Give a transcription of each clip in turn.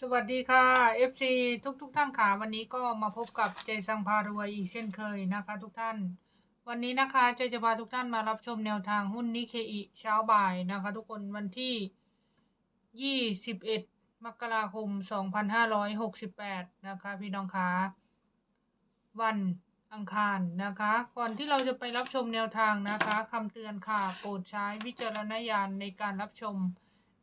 สวัสดีค่ะ FC ทุกทุกท่านค่ะวันนี้ก็มาพบกับเจสังพารวยอีกเช่นเคยนะคะ ทุกท่าน วันนี้นะคะเจจะพาทุกท่านมารับชมแนวทางหุ้นนิเคอิเช้าบ่ายนะคะ ทุกคนวันที่ 21 มกราคม 2568 นะคะ พี่น้องคะวันอังคารนะคะ ก่อนที่เราจะไปรับชมแนวทางนะคะคำเตือนค่ะโปรดใช้วิจารณญาณในการรับชม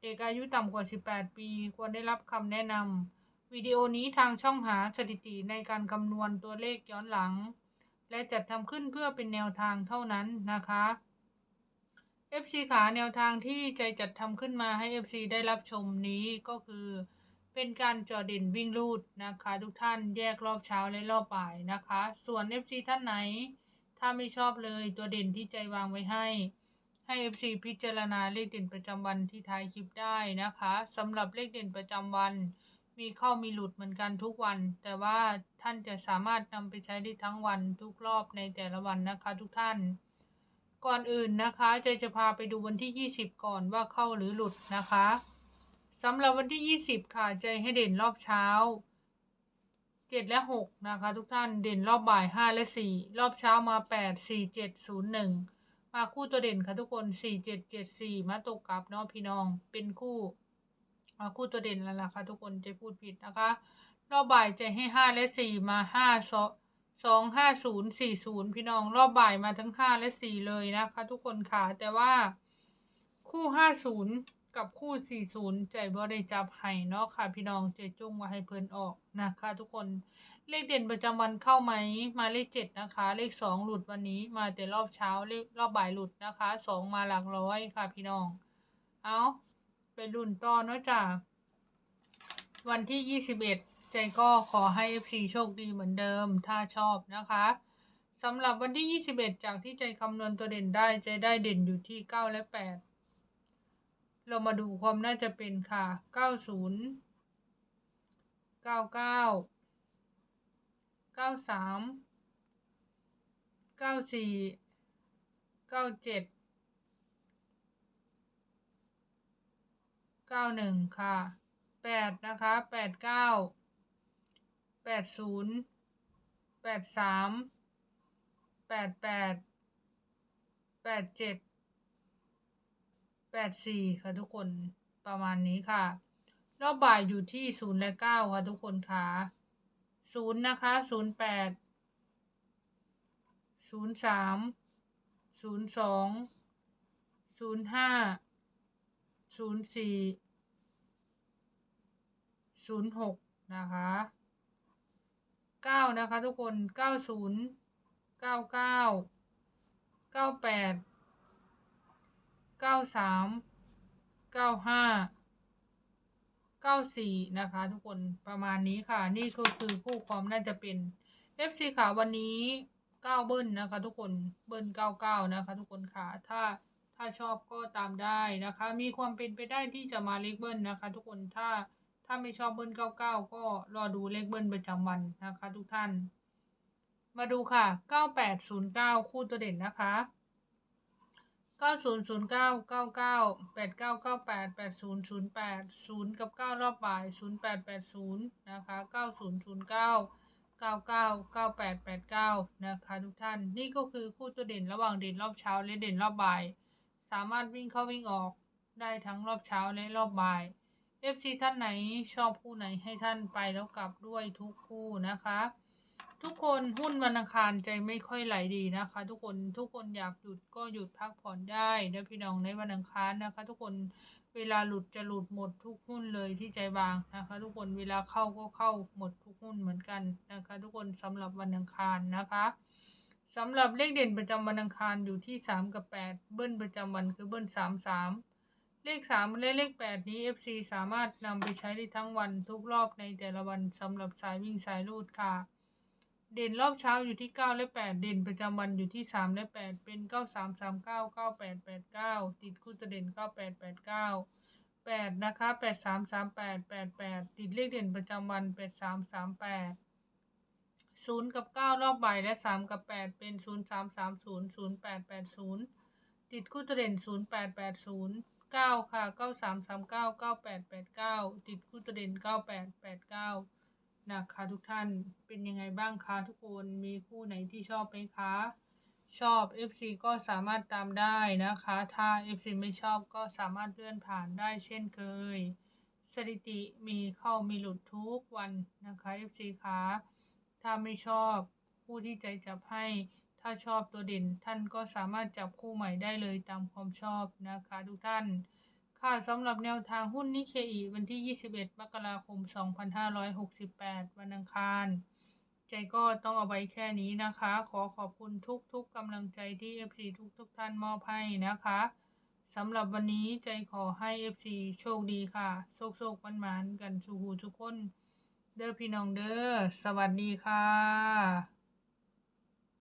เด็กอายุต่ำกว่า 18 ปี ควรได้รับคำแนะนำวิดีโอนี้ทางช่องหาสถิติในการคำนวณตัวเลขย้อนหลัง และจัดทำขึ้นเพื่อเป็นแนวทางเท่านั้นนะคะ FC ขาแนวทางที่ใจจัดทำขึ้นมาให้ FC ได้รับชมนี้ก็คือ เป็นการจอเด่นวิ่งรูดนะคะ ทุกท่านแยกรอบเช้าและรอบบ่ายนะคะ ส่วน FC ท่านไหน ถ้าไม่ชอบเลยตัวเด่นที่ใจวางไว้ให้ ให้ FC พิจารณาเลขเด่นประจำวันที่ท้ายคลิปได้นะคะสำหรับเลขเด่นประจำวัน มีเข้ามีหลุดเหมือนกันทุกวัน แต่ว่าท่านจะสามารถนำไปใช้ได้ทั้งวันทุกรอบในแต่ละวันนะคะ ทุกท่าน ก่อนอื่นนะคะใจจะพาไปดูวันที่ 20 ก่อนว่าเข้าหรือหลุดนะคะสำหรับวันที่ 20 ค่ะใจให้เด่นรอบเช้า 7 และ 6 นะคะ ทุกท่านเด่นรอบบ่าย 5 และ 4 รอบเช้ามา 8 4 7 0 1 มาคู่ตัวเด่นค่ะทุกคนสี่เจ็ดเจ็ดสี่มาตกกลับเนาะพี่น้องเป็นคู่มาคู่ตัวเด่นแล้วล่ะค่ะทุกคนจะพูดผิดนะคะรอบบ่ายจะให้ห้าและสี่มาห้าสองห้าศูนย์สี่ศูนย์พี่น้องรอบบ่ายมาทั้งห้าและสี่เลยนะคะ ทุกคนค่ะแต่ว่าคู่ห้าศูนย์ กับคู่ 40 ใจบ่ได้จับให้เนาะค่ะ พี่น้องใจจุ้งมาให้เพิ่นออกนะคะทุกคนเลขเด่นประจำวันเข้าไหม มาเลขเจ็ดนะคะ เลขสองหลุดวันนี้มาแต่รอบเช้าเลขรอบบ่ายหลุดนะคะสองมาหลักร้อยค่ะพี่น้อง เอาไปรุ่นต่อเนาะจ้ะวันที่ยี่สิบเอ็ดใจก็ขอให้ FC โชคดีเหมือนเดิม ถ้าชอบนะคะสำหรับวันที่ยี่สิบเอ็ดจากที่ใจคำนวณตัวเด่นได้ ใจได้เด่นอยู่ที่เก้าและแปด เรามาดูความน่าจะเป็นค่ะเก้าศูนย์เก้าเก้าเก้าสามเก้าสี่เก้าเจ็ดเก้าหนึ่งค่ะแปดนะคะแปดเก้ แปดสี่ค่ะทุกคนประมาณนี้ค่ะ รอบบ่ายอยู่ที่ศูนย์และเก้าค่ะทุกคนค่ะศูนย์นะคะศูนย์แปดศูนย์สามศูนย์สองศูนย์ห้าศูนย์สี่ศูนย์หกนะคะเก้านะคะทุกคนเก้าศูนย์เก้าเก้าเก้าแปด เก้าสามเก้าห้าเก้าสี่นะคะ ทุกคนประมาณนี้ค่ะ นี่ก็คือคู่ความน่าจะเป็น FC ค่ะวันนี้เก้าเบิ้ลนะคะ ทุกคนเบิ้ลเก้าเก้านะคะ ทุกคนค่ะถ้าถ้าชอบก็ตามได้นะคะ มีความเป็นไปได้ที่จะมาเลขเบิ้ลนะคะ ทุกคนถ้าถ้าไม่ชอบเบิ้ลเก้าเก้าก็รอดูเลขเบิ้ลประจำวันนะคะ ทุกท่าน มาดูค่ะเก้าแปดศูนย์เก้าคู่ตัวเด่นนะคะ ก้าศูนย์ศูนย์เก้าเก้าเก้าแปดเก้าเก้าแปดแปดศูนย์ศูนย์แปดศูนย์กับเก้ารอบบ่ายศูนย์แปดแปดศูนย์นะคะเก้าศูนย์ศูนย์เก้าเก้าเก้าเก้าแปดแปดเก้านะคะทุกท่านนี่ก็คือคู่ตัวเด่นระหว่างเด่นรอบเช้าและเด่นรอบบ่าย สามารถวิ่งเข้าวิ่งออกได้ทั้งรอบเช้าและรอบบ่าย FC ท่านไหนชอบคู่ไหนให้ท่านไปแล้วกลับด้วยทุกคู่นะคะ ทุกคนหุ้นวันอังคารใจไม่ค่อยไหลดีนะคะ ทุกคนทุกคนอยากหยุดก็หยุดพักผ่อนได้นะพี่น้องในวันอังคารนะคะ ทุกคนเวลาหลุดจะหลุดหมดทุกหุ้นเลยที่ใจวางนะคะ ทุกคนเวลาเข้าก็เข้าหมดทุกหุ้นเหมือนกันนะคะ ทุกคนสำหรับวันอังคารนะคะสำหรับเลขเด่นประจำวันอังคารอยู่ที่สามกับแปดเบิ้ลประจำวันคือเบิ้ลสามสามเลขสามและเลขแปดนี้ FC สามารถนำไปใช้ได้ทั้งวันทุกรอบในแต่ละวันสำหรับสายวิ่งสายรูดค่ะ เด่นรอบเช้าอยู่ที่9และ8เด่นประจำวันอยู่ที่3และ8เป็น9 3 3 9 9 8 8 9ติดคู่ตัวเด่น9 8 8 9 8นะคะ8 3 3 8 8 8ติดเลขเด่นประจำวัน8 3 3 8 0กับ9รอบบ่ายและ3กับ8เป็น0 3 3 0 0 8 8 0ติดคู่ตัวเด่น0 8 8 0เก้าค่ะเก้าสามสามเก้าเก้าแปดแปดเก้าติดคู่ตัวเด่นเก้าแปดแปดเก้า นะคะทุกท่านเป็นยังไงบ้างคะทุกคนมีคู่ไหนที่ชอบไหมคะ ชอบ FC ก็สามารถตามได้นะคะ ถ้า FC ไม่ชอบก็สามารถเลื่อนผ่านได้เช่นเคย สถิติมีเข้ามีหลุดทุกวันนะคะ FC คะถ้าไม่ชอบผู้ที่ใจจับให้ ถ้าชอบตัวเด่นท่านก็สามารถจับคู่ใหม่ได้เลยตามความชอบนะคะทุกท่าน ค่ะสำหรับแนวทางหุ้นนิเคอีวันที่ 21 มกราคม 2568 วันอังคาร ใจก็ต้องเอาไว้แค่นี้นะคะ ขอขอบคุณทุกๆกำลังใจที่ FC ทุกๆท่านมอบให้นะคะสำหรับวันนี้ใจขอให้ FC โชคดีค่ะ โชคโชคมันมานกันสุหูทุกคน เด้อพี่น้องเด้อ สวัสดีค่ะ